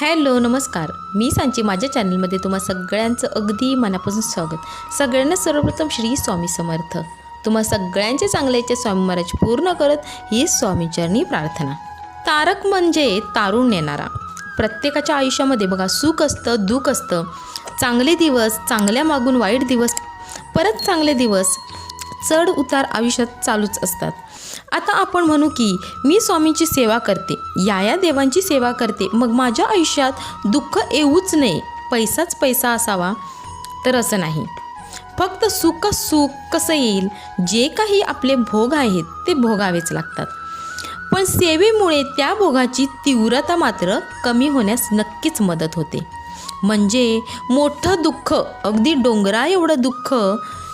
Hello नमस्कार. मी सांची माझ्या चॅनलमध्ये तुम्हा सगळ्यांचं अगदी मनापासून स्वागत. सगळ्यांना सर्वप्रथम श्री स्वामी समर्थ. तुम्हा सगळ्यांचे चांगल्याचे स्वामी महाराज पूर्ण करत ही स्वामीचरणी प्रार्थना. तारक म्हणजे तारून नेणारा. प्रत्येकाच्या आयुष्यामध्ये बघा सुख असतं दुःख असतं. चांगले दिवस चांगल्या मागून वाईट दिवस परत चांगले दिवस चढ उतार आयुष्यात चालूच असतात. आता आपण म्हणू की मी स्वामींची सेवा करते या या देवांची सेवा करते मग माझ्या आयुष्यात दुःख येऊच नये पैसाच पैसा असावा तर असं नाही. फक्त सुख सुख कसं येईल जे काही आपले भोग आहेत ते भोगावेच लागतात. पण सेवेमुळे त्या भोगाची तीव्रता मात्र कमी होण्यास नक्कीच मदत होते. म्हणजे मोठं दुःख अगदी डोंगरा एवढं दुःख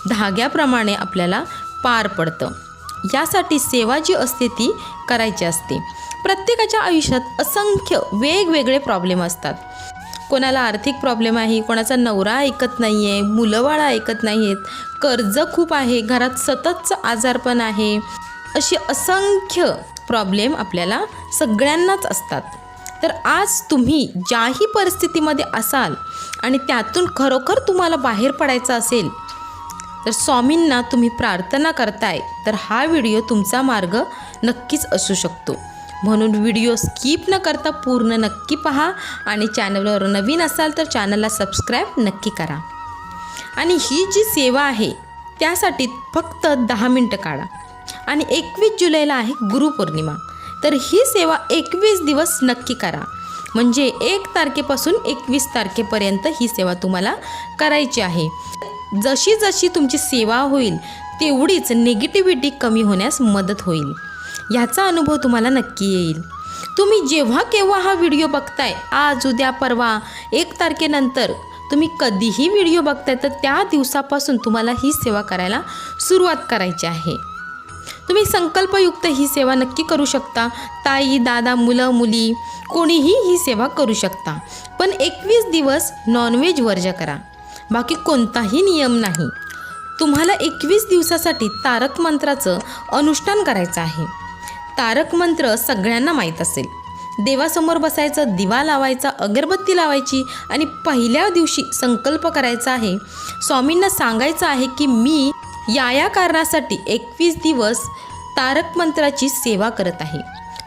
धाग्याप्रमाणे आपल्याला पार पडतं. यासाठी सेवा जी असते ती करायची असते. प्रत्येकाच्या आयुष्यात असंख्य वेगवेगळे प्रॉब्लेम असतात. कोणाला आर्थिक प्रॉब्लेम आहे कोणाचा नवरा ऐकत नाही आहे मुलंबाळं ऐकत नाही आहेत कर्ज खूप आहे घरात सततचं आजारपण आहे असे असंख्य प्रॉब्लेम आपल्याला सगळ्यांनाच असतात. तर आज तुम्ही ज्याही परिस्थितीमध्ये असाल आणि त्यातून खरोखर तुम्हाला बाहेर पडायचं असेल तर स्वामींना तुम्ही प्रार्थना करताय तर हा व्हिडिओ तुमचा मार्ग नक्कीच असू शकतो. म्हणून व्हिडिओ स्किप न करता पूर्ण नक्की पहा आणि चॅनलवर नवीन असाल तर चॅनलला सबस्क्राईब नक्की करा. आणि ही जी सेवा आहे त्यासाठी फक्त दहा मिनटं काढा. आणि एकवीस जुलैला आहे गुरुपौर्णिमा. तर ही सेवा एकवीस दिवस नक्की करा. म्हणजे एक तारखेपासून एकवीस तारखेपर्यंत ही सेवा तुम्हाला करायची आहे. जशी जशी तुमची सेवा होईल तेवढीच निगेटिव्हिटी कमी होण्यास मदत होईल. ह्याचा अनुभव तुम्हाला नक्की येईल. तुम्ही जेव्हा केव्हा हा व्हिडिओ बघताय आज उद्या परवा एक तारखेनंतर तुम्ही कधीही व्हिडिओ बघताय तर त्या दिवसापासून तुम्हाला ही सेवा करायला सुरुवात करायची आहे. तुम्ही संकल्पयुक्त ही सेवा नक्की करू शकता. ताई दादा मुलं मुली कोणीही ही सेवा करू शकता. पण एकवीस दिवस नॉनव्हेज वर्ज करा. बाकी कोणताही नियम नाही. तुम्हाला एकवीस दिवसासाठी तारक मंत्राचं अनुष्ठान करायचं आहे. तारक मंत्र सगळ्यांना माहीत असेल. देवासमोर बसायचं दिवा लावायचा अगरबत्ती लावायची आणि पहिल्या दिवशी संकल्प करायचा आहे. स्वामींना सांगायचं आहे की मी या या कारणासाठी एकवीस दिवस तारक मंत्राची सेवा करत आहे.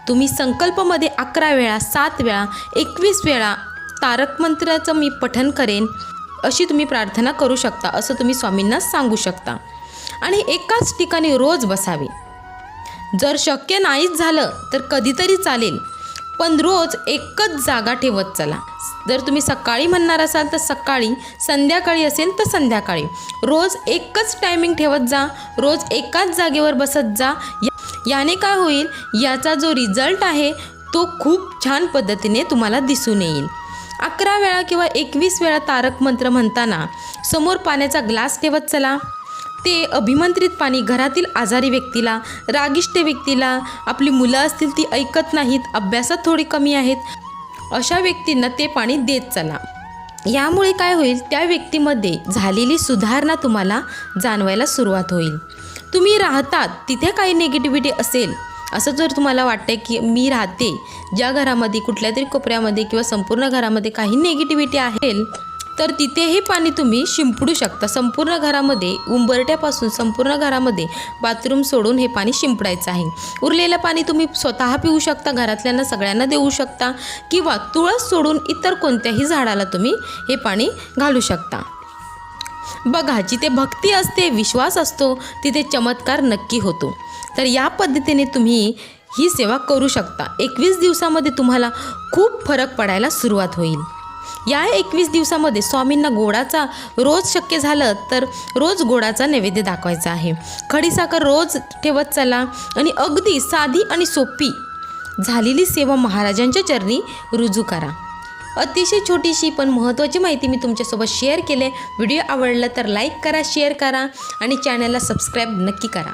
तुम्ही संकल्पमध्ये अकरा वेळा सात वेळा एकवीस वेळा तारक मंत्राचं मी पठन करेन. अशी तुम्ही प्रार्थना करू शकता असं तुम्ही स्वामींना सांगू शकता. आणि एकाच ठिकाणी रोज बसावे. जर शक्य नाहीच झालं तर कधीतरी चालेल पण रोज एकच जागा ठेवत चला. जर तुम्ही सकाळी म्हणणार असाल तर सकाळी संध्याकाळी असेल तर संध्याकाळी. रोज एकच टायमिंग ठेवत जा रोज एकाच जागेवर बसत जा. याने काय होईल? याचा जो रिझल्ट आहे तो खूप छान पद्धतीने तुम्हाला दिसून येईल. अकरा वेळा किंवा एकवीस वेळा तारक मंत्र म्हणताना समोर पाण्याचा ग्लास ठेवत चला. ते अभिमंत्रित पाणी घरातील आजारी व्यक्तीला रागिष्ट व्यक्तीला आपली मुलं असतील ती ऐकत नाहीत अभ्यासात थोडी कमी आहेत अशा व्यक्तींना ते पाणी देत चला. यामुळे काय होईल? त्या व्यक्तीमध्ये झालेली सुधारणा तुम्हाला जाणवायला सुरुवात होईल. तुम्ही राहतात तिथे काही निगेटिव्हिटी असेल असं जर तुम्हाला वाटतं की मी राहते ज्या घरामध्ये कुठल्या तरी कोपऱ्यामध्ये किंवा संपूर्ण घरामध्ये काही निगेटिव्हिटी आहे तर तिथे हे पाणी तुम्ही शिंपडू शकता. संपूर्ण घरामध्ये उंबरट्यापासून संपूर्ण घरामध्ये बाथरूम सोडून हे पाणी शिंपडायचं आहे. उरलेलं पाणी तुम्ही स्वतः पिऊ शकता घरातल्यांना सगळ्यांना देऊ शकता किंवा तुळस सोडून इतर कोणत्याही झाडाला तुम्ही हे पाणी घालू शकता. बघा जिथे भक्ती असते विश्वास असतो तिथे चमत्कार नक्की होतो. तर या पद्धतीने तुम्ही ही सेवा करू शकता. एकवीस दिवसामध्ये तुम्हाला खूप फरक पडायला सुरुवात होईल. या एकवीस दिवसामध्ये स्वामींना गोडाचा रोज शक्य झालं तर रोज गोडाचा नैवेद्य दाखवायचा आहे. खडीसाखर रोज ठेवत चला आणि अगदी साधी आणि सोपी झालेली सेवा महाराजांच्या चरणी रुजू करा. अतिशय छोटीशी पण महत्त्वाची माहिती मी तुमच्यासोबत शेअर केले व्हिडिओ आवडला तर लाईक करा शेअर करा आणि चॅनलला सबस्क्राईब नक्की करा.